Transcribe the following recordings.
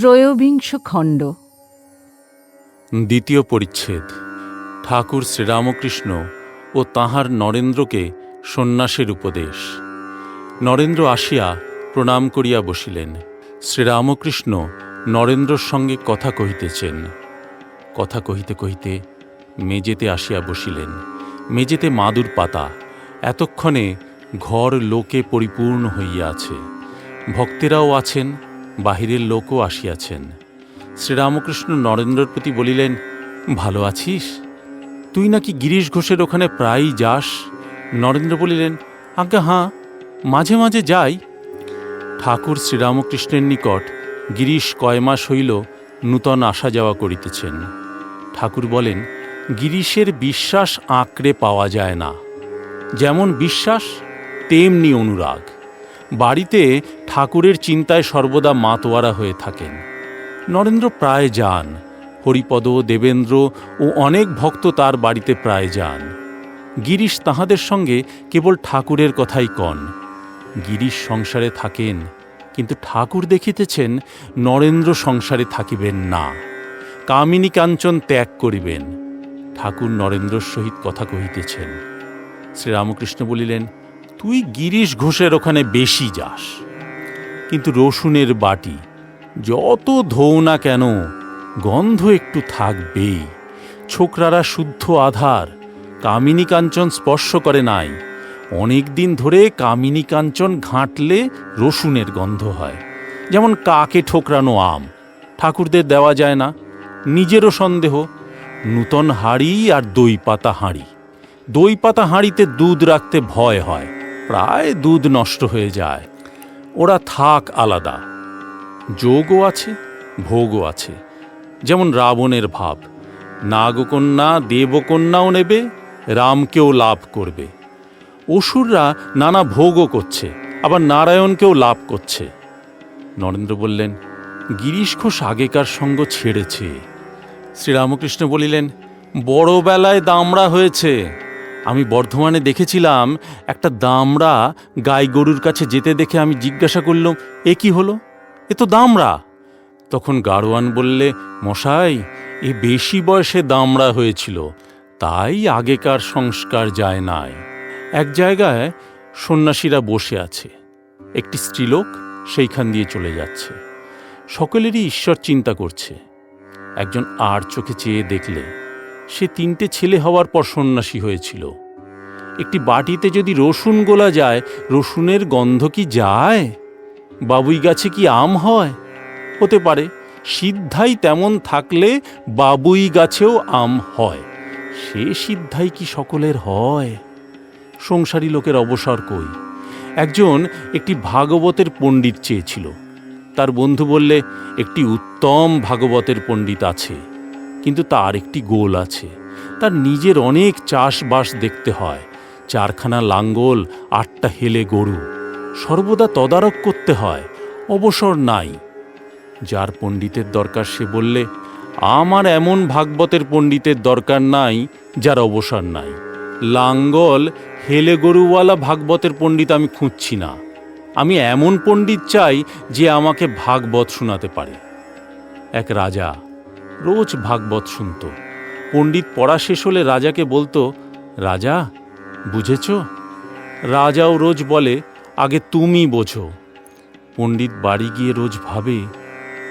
ত্রয়োবিংশ খণ্ড। দ্বিতীয় পরিচ্ছেদ। ঠাকুর শ্রীরামকৃষ্ণ ও তাঁহার নরেন্দ্রকে সন্ন্যাসের উপদেশ। নরেন্দ্র আসিয়া প্রণাম করিয়া বসিলেন। শ্রীরামকৃষ্ণ নরেন্দ্রর সঙ্গে কথা কহিতেছেন। কথা কহিতে কহিতে মেজেতে আসিয়া বসিলেন। মেজেতে মাদুর পাতা। এতক্ষণে ঘর লোকে পরিপূর্ণ হইয়া আছে। ভক্তেরাও আছেন বাহিরের লোকও আসিয়াছেন। শ্রীরামকৃষ্ণ নরেন্দ্রর প্রতি বলিলেন, ভালো আছিস? তুই নাকি গিরিশ ঘোষের ওখানে প্রায়ই যাস? নরেন্দ্র বলিলেন, আজ্ঞা, হাঁ, মাঝে মাঝে যাই। ঠাকুর শ্রীরামকৃষ্ণের নিকট গিরিশ কয় মাস হইল নূতন আসা যাওয়া করিতেছেন। ঠাকুর বলেন, গিরিশের বিশ্বাস আঁকড়ে পাওয়া যায় না। যেমন বিশ্বাস, তেমনি অনুরাগ। বাড়িতে ঠাকুরের চিন্তায় সর্বদা মাতোয়ারা হয়ে থাকেন। নরেন্দ্র প্রায় যান, হরিপদ, দেবেন্দ্র ও অনেক ভক্ত তার বাড়িতে প্রায় যান। গিরিশ তাহাদের সঙ্গে কেবল ঠাকুরের কথাই কন। গিরিশ সংসারে থাকেন, কিন্তু ঠাকুর দেখিতেছেন নরেন্দ্র সংসারে থাকিবেন না। কামিনী কাঞ্চন ত্যাগ করিবেন, ঠাকুর নরেন্দ্রর সহিত কথা কহিতেছেন। শ্রীরামকৃষ্ণ বলিলেন তুই গিরিশ ঘোষের ওখানে বেশি যাস। কিন্তু রসুনের বাটি যত ধৌ না কেন, গন্ধ একটু থাকবেই। ছোকরারা শুদ্ধ আধার, কামিনী কাঞ্চন স্পর্শ করে নাই। অনেক দিন ধরে কামিনী কাঞ্চন ঘাঁটলে রসুনের গন্ধ হয়। যেমন কাকে ঠোকরানো আম, ঠাকুরদের দেওয়া যায় না। নিজেরও সন্দেহ, নূতন হাঁড়ি আর দই পাতা হাঁড়ি। দই পাতা হাঁড়িতে দুধ রাখতে ভয় হয়। প্রায় দুধ নষ্ট হয়ে যায়। ওরা থাক আলাদা। যোগও আছে, ভোগও আছে। যেমন রাবণের ভাব, নাগকন্যা দেবকন্যাও নেবে, রামকেও লাভ করবে। অসুররা নানা ভোগও করছে, আবার নারায়ণকেও লাভ করছে। নরেন্দ্র বললেন, গিরিশ ঘোষ আগেকার সঙ্গ ছেড়েছে। শ্রীরামকৃষ্ণ বলিলেন, বড়বেলায় দামড়া হয়েছে। আমি বর্ধমানে দেখেছিলাম একটা দামড়া গাই গরুর কাছে যেতে দেখে আমি জিজ্ঞাসা করলাম, এ কি হলো? এ তো দামড়া। তখন গাড়োয়ান বললে, মশাই, এ বেশি বয়সে দামড়া হয়েছিল, তাই আগেকার সংস্কার যায় নাই। এক জায়গায় সন্ন্যাসীরা বসে আছে, একটি স্ত্রীলোক সেইখান দিয়ে চলে যাচ্ছে। সকলেরই ঈশ্বর চিন্তা করছে। একজন আর চোখে চেয়ে দেখলে সে তিনটে ছেলে হওয়ার পর সন্ন্যাসী হয়েছিল। একটি বাটিতে যদি রসুন গোলা যায়, রসুনের গন্ধ কি যায়? বাবুই গাছে কি আম হয়? হতে পারে, সিদ্ধাই তেমন থাকলে বাবুই গাছেও আম হয়। সে সিদ্ধাই কি সকলের হয়? সংসারী লোকের অবসর কই? একজন একটি ভাগবতের পণ্ডিত চেয়েছিল। তার বন্ধু বললে, একটি উত্তম ভাগবতের পণ্ডিত আছে। কিন্তু তার একটি গোল আছে। তার নিজের অনেক চাষবাস দেখতে হয়। চারখানা লাঙ্গল, আটটা হেলে গরু। সর্বদা তদারক করতে হয়। অবসর নাই। যার পণ্ডিতের দরকার সে বললে, আমার এমন ভাগবতের পণ্ডিতের দরকার নাই, যার অবসর নাই। লাঙ্গল, হেলে গরুওয়ালা ভাগবতের পণ্ডিত আমি খুঁজছি না। আমি এমন পণ্ডিত চাই, যে আমাকে ভাগবত শোনাতে পারে। এক রাজা রোজ ভাগবত শুনত। পণ্ডিত পড়া শেষ হলে রাজাকে বলতো, রাজা, বুঝেছ? রাজাও রোজ বলে, আগে তুমি বোঝো। পণ্ডিত বাড়ি গিয়ে রোজ ভাবে,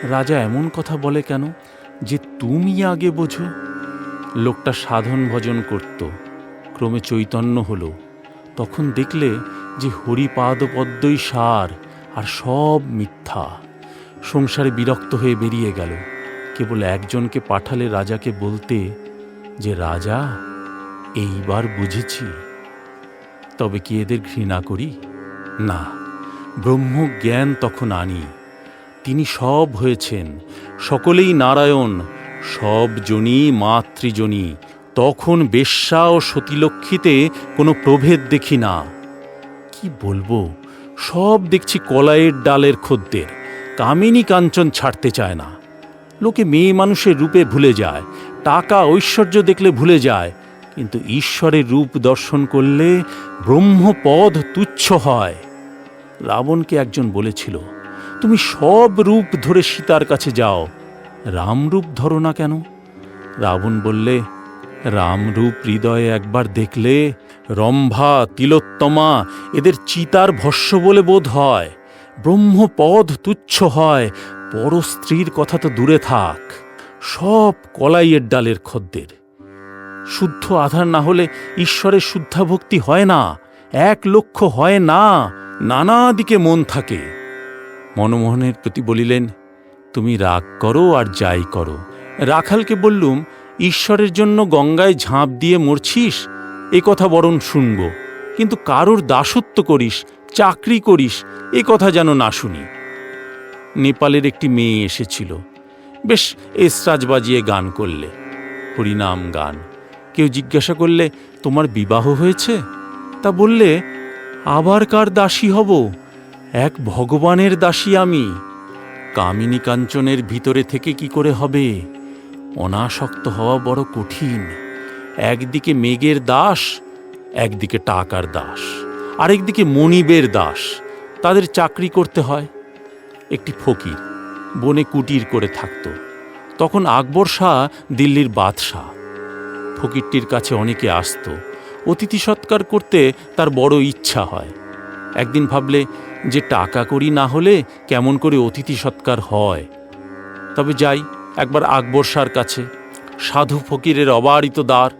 রাজা এমন কথা বলে কেন যে তুমি আগে বোঝো? লোকটা সাধন ভজন করত। ক্রমে চৈতন্য হলো। তখন দেখলে যে হরিপাদপদ্মই সার আর সব মিথ্যা। সংসারে বিরক্ত হয়ে বেরিয়ে গেল। কেবল একজনকে পাঠালে রাজাকে বলতে যে, রাজা, এইবার বুঝেছি। তবে কি এদের ঘৃণা করি? না, ব্রহ্মজ্ঞান তখন আনি। তিনি সব হয়েছেন, সকলেই নারায়ণ, সব জনী মাতৃজনী। তখন বেশ্যা ও সতীলক্ষ্মীতে কোনো প্রভেদ দেখি না। কি বলব, সব দেখছি কলাইয়ের ডালের খদ্দের, কামিনী কাঞ্চন ছাড়তে চায় না। লোকে মেয়ে মানুষের রূপে ভুলে যায়, টাকা ঐশ্বর্য দেখলে ভুলে যায়, কিন্তু ঈশ্বরের রূপ দর্শন করলে ব্রহ্মপদ তুচ্ছ হয়। রাবণকে একজন বলেছিল, তুমি সব রূপ ধরে সীতার কাছে যাও রামরূপ ধরো না কেন? রাবণ বললে রামরূপ হৃদয়ে একবার দেখলে রম্ভা, তিলোত্তমা, এদের চিতার ভস্য বলে বোধ হয়, ব্রহ্মপদ তুচ্ছ হয় পর স্ত্রীর কথা তো দূরে থাক। সব কলাইয়ের ডালের খদ্দের। শুদ্ধ আধার না হলে ঈশ্বরের শুদ্ধাভক্তি হয় না, এক লক্ষ্য হয় না, নানা দিকে মন থাকে। মনমোহনের প্রতি বলিলেন, তুমি রাগ করো আর যাই করো। রাখালকে বললুম, ঈশ্বরের জন্য গঙ্গায় ঝাঁপ দিয়ে মরছিস? এ কথা বরং শুনব। কিন্তু কারোর দাসত্ব করিস, চাকরি করিস, এ কথা যেন না শুনি। নেপালের একটি মেয়ে এসেছিল। বেশ এসরাজ বাজিয়ে গান করলে। হরিনাম গান। কেউ জিজ্ঞাসা করলে, তোমার বিবাহ হয়েছে? তা বললে, আবার কার দাসী হব? এক ভগবানের দাসী আমি। কামিনী কাঞ্চনের ভিতরে থেকে কি করে হবে? অনাসক্ত হওয়া বড় কঠিন। একদিকে মেঘের দাস, একদিকে টাকার দাস। আরেকদিকে মনিবের দাস। তাদের চাকরি করতে হয়। একটি ফকির, বনে কুটির করে থাকত। তখন আকবর শাহ দিল্লির বাদশাহ। ফকিরটির কাছে অনেকে আসত, অতিথি সৎকার করতে তার বড় ইচ্ছা হয়। একদিন ভাবলে, যে টাকা করি না হলে কেমন করে অতিথি সৎকার হয়? তবে যাই, একবার আকবর শাহর কাছে, সাধু ফকিরের অবারিত দ্বার।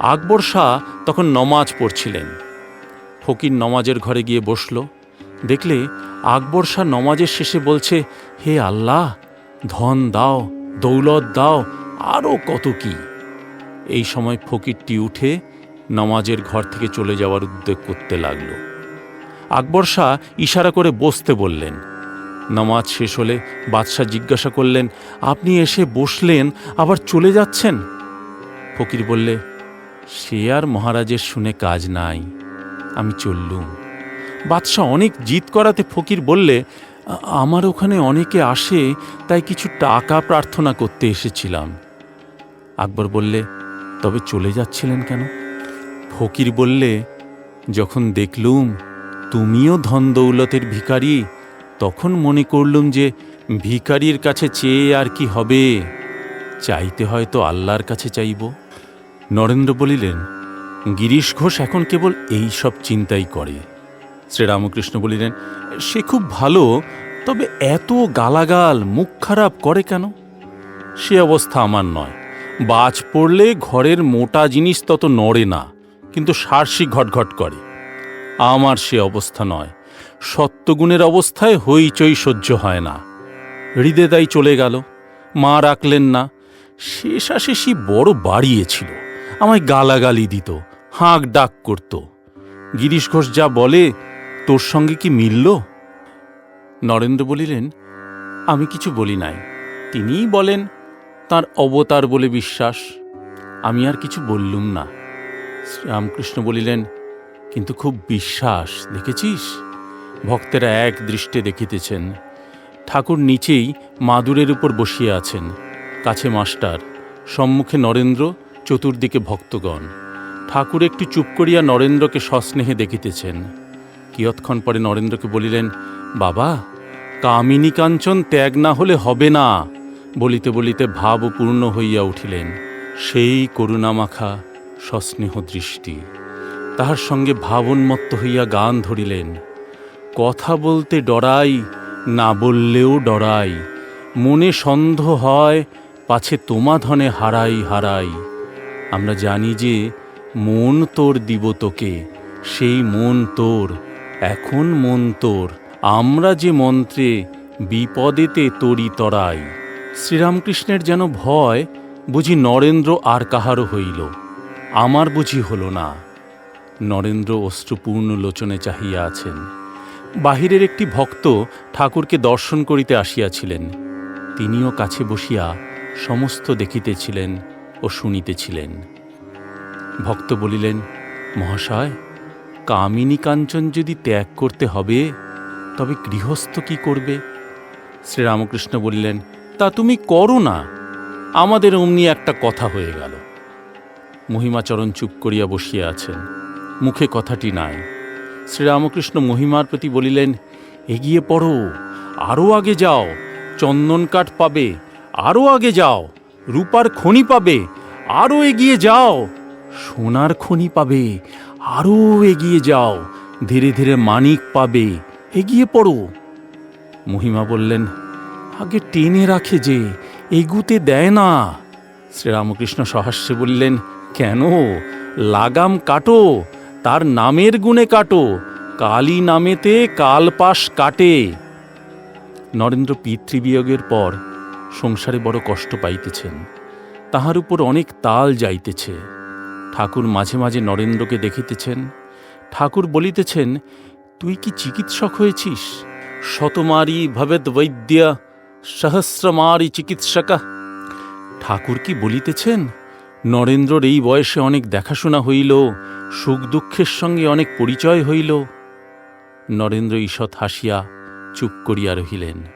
আকবর শাহ তখন নমাজ পড়ছিলেন। ফকির নমাজের ঘরে গিয়ে বসল। দেখলে আকবর শাহ নমাজের শেষে বলছে, হে আল্লাহ, ধন দাও, দৌলত দাও আরও কত কি? এই সময় ফকিরটি উঠে নমাজের ঘর থেকে চলে যাওয়ার উদ্যোগ করতে লাগল। আকবর শাহ ইশারা করে বসতে বললেন। নামাজ শেষ হলে বাদশাহ জিজ্ঞাসা করলেন, আপনি এসে বসলেন, আবার চলে যাচ্ছেন? ফকির বললে, সে আর মহারাজের শুনে কাজ নাই, আমি চললুম। বাদশাহ অনেক জিত করাতে ফকির বললে, আমার ওখানে অনেকে আসে, তাই কিছু টাকা প্রার্থনা করতে এসেছিলাম। আকবর বললে, তবে চলে যাচ্ছিলেন কেন? ফকির বললে, যখন দেখলুম তুমিও ধন দৌলতের ভিখারি, তখন মনে করলুম যে ভিখারির কাছে চেয়ে আর কি হবে। চাইতে হয়তো আল্লাহর কাছে চাইব। নরেন্দ্র বলিলেন, গিরিশ ঘোষ এখন কেবল এই সব চিন্তাই করে। শ্রীরামকৃষ্ণ বলিলেন, সে খুব ভালো, তবে এত গালাগাল মুখ খারাপ করে কেন? সে অবস্থা আমার নয়। বাজ পড়লে ঘরের মোটা জিনিস তত নড়ে না, কিন্তু সার্সি ঘটঘট করে। আমার সে অবস্থা নয়। সত্যগুণের অবস্থায় হইচই সহ্য হয় না। হৃদে তাই চলে গেল। মা রাখলেন না। শেষাশেষি বড় বাড়িয়েছিল। আমায় গালাগালি দিত, হাঁক ডাক করত। গিরিশ ঘোষ যা বলে তোর সঙ্গে কি মিলল? নরেন্দ্র বলিলেন, আমি কিছু বলি নাই। তিনিই বলেন, তার অবতার বলে বিশ্বাস। আমি আর কিছু বললুম না। শ্রীরামকৃষ্ণ বলিলেন, কিন্তু খুব বিশ্বাস, দেখেছিস? ভক্তেরা এক দৃষ্টে দেখিতেছেন। ঠাকুর নিচেই মাদুরের উপর বসিয়া আছেন। কাছে মাস্টার, সম্মুখে নরেন্দ্র, চতুর্দিকে ভক্তগণ। ঠাকুর একটু চুপ করিয়া নরেন্দ্রকে সস্নেহে দেখিতেছেন। কিয়ৎক্ষণ পরে নরেন্দ্রকে বলিলেন, বাবা, কামিনী কাঞ্চন ত্যাগ না হলে হবে না। বলিতে বলিতে ভাবপূর্ণ হইয়া উঠিলেন। সেই করুণামাখা সস্নেহ দৃষ্টি। তাহার সঙ্গে ভাবোন্মত্ত হইয়া গান ধরিলেন। কথা বলতে ডরাই, না বললেও ডরাই। মনে সন্দেহ হয়, পাছে তোমা ধনে হারাই হারাই। আমরা জানি যে মন তোর দিব তোকে, সেই মন তোর এখন মন তোর আমরা যে মন্ত্রে বিপদেতে তরি তরাই। শ্রীরামকৃষ্ণের যেন ভয়, বুঝি নরেন্দ্র আর কাহারও হইল। আমার বুঝি হলো না। নরেন্দ্র অশ্রুপূর্ণ লোচনে চাহিয়া আছেন। বাহিরের একটি ভক্ত ঠাকুরকে দর্শন করিতে আসিয়াছিলেন। তিনিও কাছে বসিয়া সমস্ত দেখিতেছিলেন ও শুনিতেছিলেন। ভক্ত বলিলেন, মহাশয় কামিনী কাঞ্চন যদি ত্যাগ করতে হবে, তবে গৃহস্থ কি করবে? শ্রীরামকৃষ্ণ বলিলেন, তা তুমি করো না। আমাদের অমনি একটা কথা হয়ে গেল। মহিমাচরণ চুপ করিয়া বসিয়া আছেন। মুখে কথাটি নাই। শ্রীরামকৃষ্ণ মহিমার প্রতি বলিলেন, এগিয়ে পড়ো আরও আগে যাও, চন্দন কাঠ পাবে আরও আগে যাও, রূপার খনি পাবে আরও এগিয়ে যাও, সোনার খনি পাবে আরও এগিয়ে যাও, ধীরে ধীরে মানিক পাবে। এগিয়ে পড়ো। মহিমা বললেন, আগে টেনে রাখে যে, এগুতে দেয় না। শ্রীরামকৃষ্ণ সহাস্যে বললেন, কেন? লাগাম কাটো, তার নামের গুণে কাটো, কালী নামেতে কালপাশ কাটে। নরেন্দ্র পিতৃবিয়োগের পর সংসারে বড় কষ্ট পাইতেছেন। তাহার উপর অনেক তাল যাইতেছে। ঠাকুর মাঝে মাঝে নরেন্দ্রকে দেখিতেছেন। ঠাকুর বলিতেছেন, তুই কি চিকিৎসক হয়েছিস? শতমারি ভবেদ বৈদ্যা, সহস্রমারি চিকিৎসকা। ঠাকুর কি বলিতেছেন? নরেন্দ্রর এই বয়সে অনেক দেখাশোনা হইল, সুখ দুঃখের সঙ্গে অনেক পরিচয় হইল। নরেন্দ্র ঈষৎ হাসিয়া চুপ করিয়া রহিলেন।